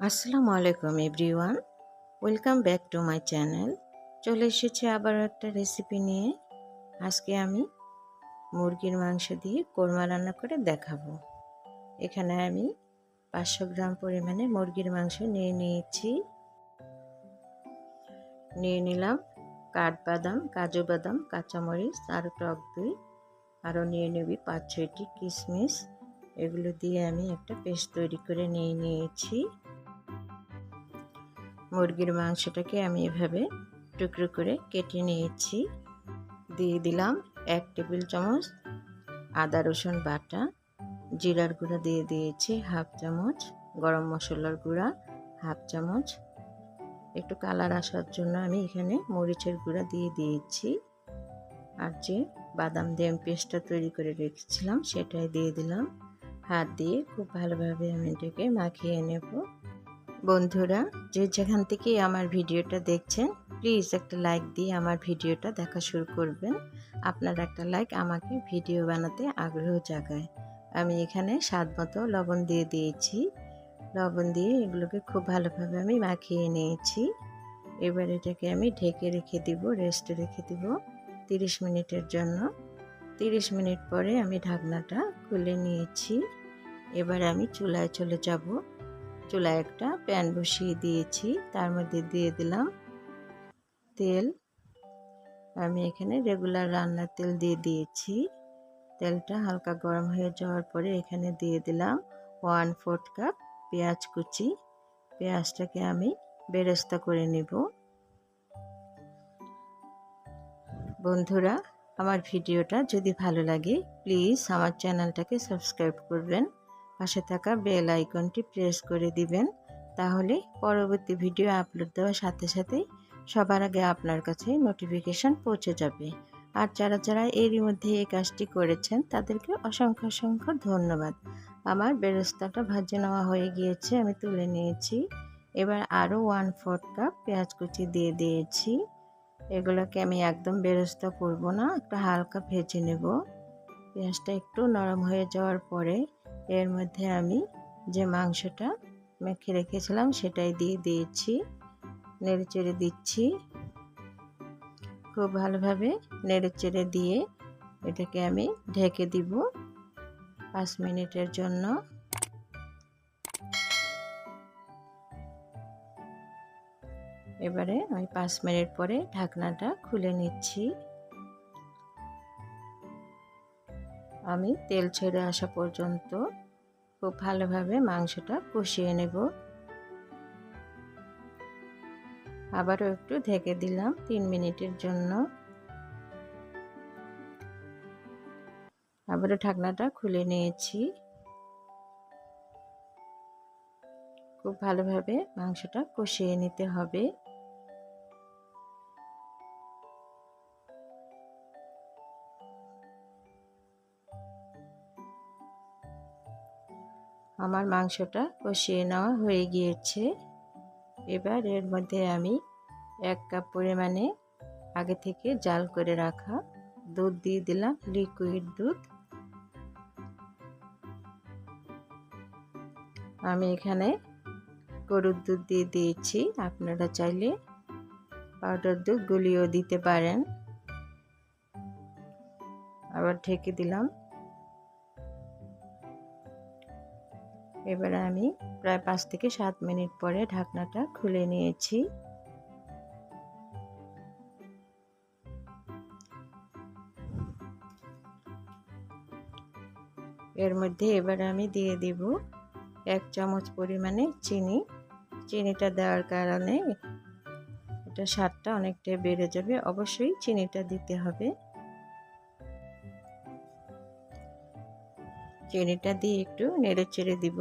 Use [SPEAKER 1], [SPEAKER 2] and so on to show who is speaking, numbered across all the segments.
[SPEAKER 1] আসসালামু আলাইকুম everyone. Welcome back to my channel. চলে এসেছি আবার একটা রেসিপি নিয়ে। আজকে আমি মুরগির মাংস দিয়ে কোরমা রান্না করে দেখাবো। এখানে আমি পাঁচশো গ্রাম পরিমাণে মুরগির মাংস নিয়ে নিয়েছি। নিয়ে নিলাম কাঠবাদাম, কাজু বাদাম, কাঁচামরিচ, আর টক দই। আরও নিয়ে নিবি পাঁচ ছয়টি কিশমিশ এগুলো দিয়ে আমি একটা পেস্ট তৈরি করে নিয়ে নিয়েছি। মুরগির মাংসটাকে আমি এভাবে টুকরো করে কেটে নিয়েছি। দিয়ে দিলাম এক টেবিল চামচ আদা, রসুন বাটা, জিরার গুঁড়া দিয়ে দিয়েছি হাফ চামচ গরম মশলার গুঁড়া, হাফ চামচ। একটু কালার আসার জন্য আমি এখানে মরিচের গুঁড়া দিয়ে দিয়েছি। আর যে বাদাম দিয়ে পেস্টটা তৈরি করে রেখেছিলাম সেটাই দিয়ে দিলাম। হাত দিয়ে খুব ভালোভাবে আমি এটাকে মাখিয়ে নেব। বন্ধুরা, যে যেখান থেকে আমার ভিডিওটা দেখছেন প্লিজ একটা লাইক দিয়ে আমার ভিডিওটা দেখা শুরু করবেন। আপনার একটা লাইক আমাকে ভিডিও বানাতে আগ্রহ জাগায়। আমি এখানে স্বাদ মতো লবণ দিয়ে দিয়েছি। লবণ দিয়ে এগুলোকে খুব ভালোভাবে আমি মাখিয়ে নিয়েছি। এবার এটাকে আমি ঢেকে রেখে দিব রেস্টে রেখে দিব তিরিশ মিনিটের জন্য। তিরিশ মিনিট পরে আমি ঢাকনাটা খুলে নিয়েছি। এবার আমি চুলায় চলে যাব। চুলায় একটা প্যান বসিয়ে দিয়েছি। তার মধ্যে দিয়ে দিলাম তেল। আমি এখানে রেগুলার রান্নার তেল দিয়ে দিয়েছি। তেলটা হালকা গরম হয়ে যাওয়ার পরে এখানে দিয়ে দিলাম ওয়ান ফোর্থ কাপ পেঁয়াজ কুচি। পেঁয়াজটাকে আমি বেরেস্তা করে নেব। বন্ধুরা, আমার ভিডিওটা যদি ভালো লাগে, প্লিজ আমার চ্যানেলটাকে সাবস্ক্রাইব করবেন। পাশে থাকা বেল আইকনটি প্রেস করে দিবেন, তাহলে পরবর্তী ভিডিও আপলোড দেওয়ার সাথে সাথেই সবার আগে আপনার কাছে নোটিফিকেশান পৌঁছে যাবে। আর যারা যারা এরই মধ্যে এই কাজটি করেছেন, তাদেরকে অসংখ্য অসংখ্য ধন্যবাদ। আমার বেরস্তাটা ভাজে নেওয়া হয়ে গিয়েছে, আমি তুলে নিয়েছি। এবার আরও ওয়ান ফোর্থ কাপ পেঁয়াজ কুচি দিয়ে দিয়েছি। এগুলোকে আমি একদম বেরস্তা করব না, একটু হালকা ভেজে নেব। পেঁয়াজটা একটু নরম হয়ে যাওয়ার পরে এর মধ্যে আমি যে মাংসটা মেখে রেখেছিলাম সেটাই দিয়ে দিয়েছি নেড়ে চেড়ে দিচ্ছি। খুব ভালোভাবে নেড়ে চেড়ে দিয়ে এটাকে আমি ঢেকে দিব পাঁচ মিনিটের জন্য। এবারে আমি পাঁচ মিনিট পরে ঢাকনাটা খুলে নিচ্ছি। আমি তেল ছেড়ে আসা পর্যন্ত খুব ভালোভাবে মাংসটা কষিয়ে নেব। আবারও একটু ঢেকে দিলাম তিন মিনিটের জন্য। আবারও ঢাকনাটা খুলে নিয়েছি। খুব ভালোভাবে মাংসটা কষিয়ে নিতে হবে। আমার মাংসটা কষিয়ে নেওয়া হয়ে গিয়েছে। এবার এর মধ্যে আমি এক কাপ পরিমাণে আগে থেকে জাল করে রাখা দুধ দিয়ে দিলাম লিকুইড দুধ। আমি এখানে গরুর দুধ দিয়ে দিয়েছি, আপনারা চাইলে পাউডার দুধ গুলিয়েও দিতে পারেন। আবার ঢেকে দিলাম এবারে আমি প্রায় পাঁচ থেকে সাত মিনিট পরে ঢাকনাটা খুলে নিয়েছি। এর মধ্যে এবার আমি দিয়ে দিব এক চামচ পরিমাণে চিনি। চিনিটা দেওয়ার কারণে এটা স্বাদটা অনেকটাই বেড়ে যাবে। অবশ্যই চিনিটা দিতে হবে। চিনিটা দিয়ে একটু নেড়ে চেড়ে দিব।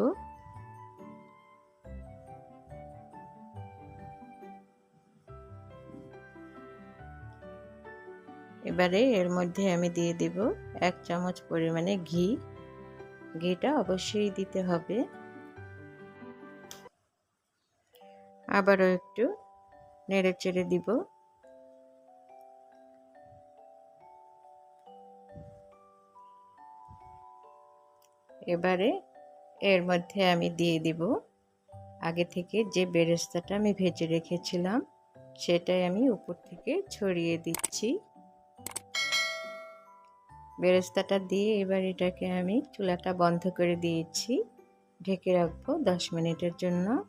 [SPEAKER 1] এবারে এর মধ্যে আমি দিয়ে দিব এক চামচ পরিমাণে ঘি। ঘিটা অবশ্যই দিতে হবে। আবারও একটু নেড়ে চেড়ে দিব। এবারে এর মধ্যে আমি দিয়ে দিব আগে থেকে যে বেরেস্তাটা আমি ভেজে রেখেছিলাম, সেটাই আমি উপর থেকে ছড়িয়ে দিচ্ছি। বেরেস্তাটা দিয়ে এবার এটাকে আমি চুলাটা বন্ধ করে দিয়েছি। ঢেকে রাখব দশ মিনিটের জন্য।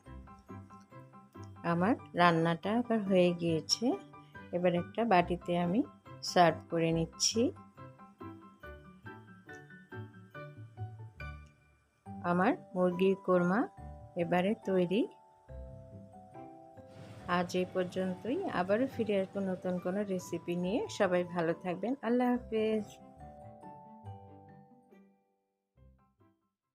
[SPEAKER 1] আমার রান্নাটা আবার হয়ে গিয়েছে। এবার একটা বাটিতে আমি সার্ভ করে নিচ্ছি। আমার মুরগির কোরমা এবারে তৈরি। আজ এই পর্যন্তই। আবারও ফিরে আসব নতুন কোনো রেসিপি নিয়ে। সবাই ভালো থাকবেন। আল্লাহ হাফেজ।